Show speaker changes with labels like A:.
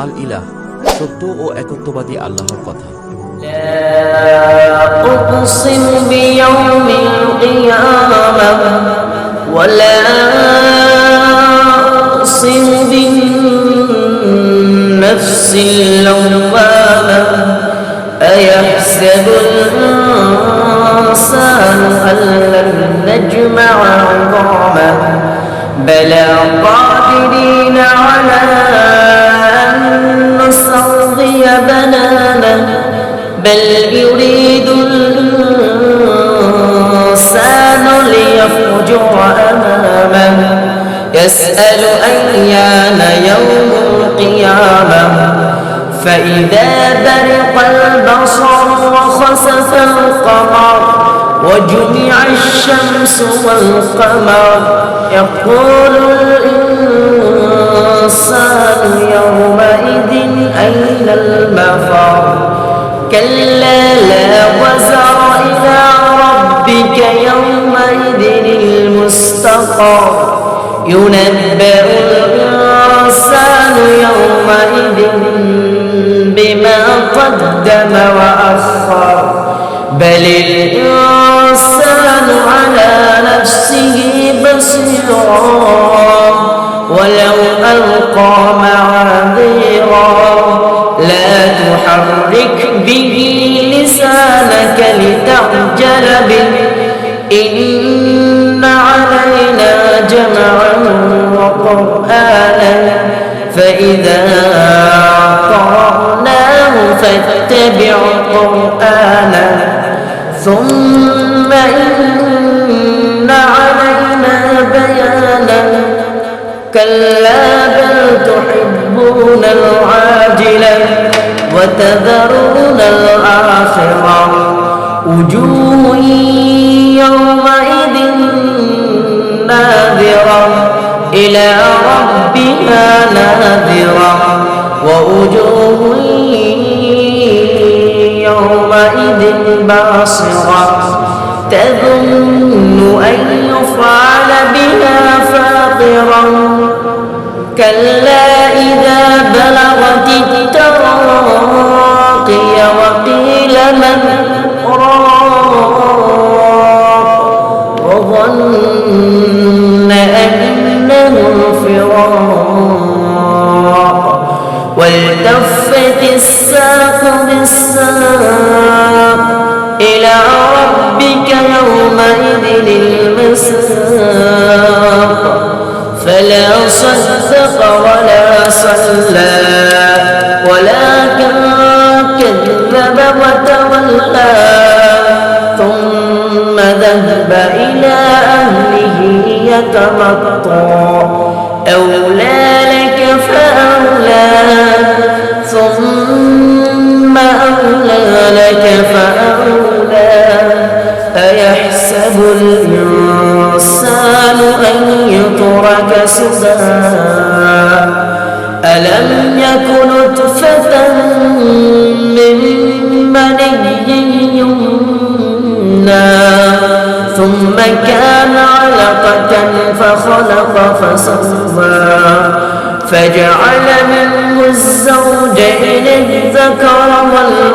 A: আল ইলাহ সত্য ও একত্ববাদী আল্লাহর কথা
B: لا أقسم بيوم القيامة ولا أقسم بالنفس اللوامة أيحسب الإنسان أن لن نجمع عظامه بلى قادرين على أن بنانه بل يريد الإنسان ليفجر أمامه. يسأل أيان يوم القيامة. فإذا برق البصر وخسف القمر وجمع الشمس والقمر يقول الإنسان المفر كلا لا وزر إلى ربك يومئذ المستقر. ينبأ الإنسان يومئذ بما قدم وأخر. بل الإنسان على نفسه بصيرا ولو ألقى معاذيرا لتعجل به. إن علينا جمعه وقرآنه. فإذا قرأناه فاتبع قرآنه. ثم إن علينا بيانه. كلا بل تحبون العاجلة وتذرون الآخرة. وجوه يومئذ ناذرة إلى ربها ناذرة ووجوه يومئذ باصرة تظن أن يفعل بها فاقرة كلا إذا وظن أنه الفراق والتفت الساق بالساق إلى ربك يومئذ المساق. فلا صدق ولا صلى. ولكن كذب وتولى. يتمطى. أولى لك فأولى ثم أولى لك فأولى. أيحسب الإنسان أن يترك سدى ألم يكن نطفة من مني يمنى ثم كان فخلق فسوى فجعل منه الزوجين الذكر والأنثى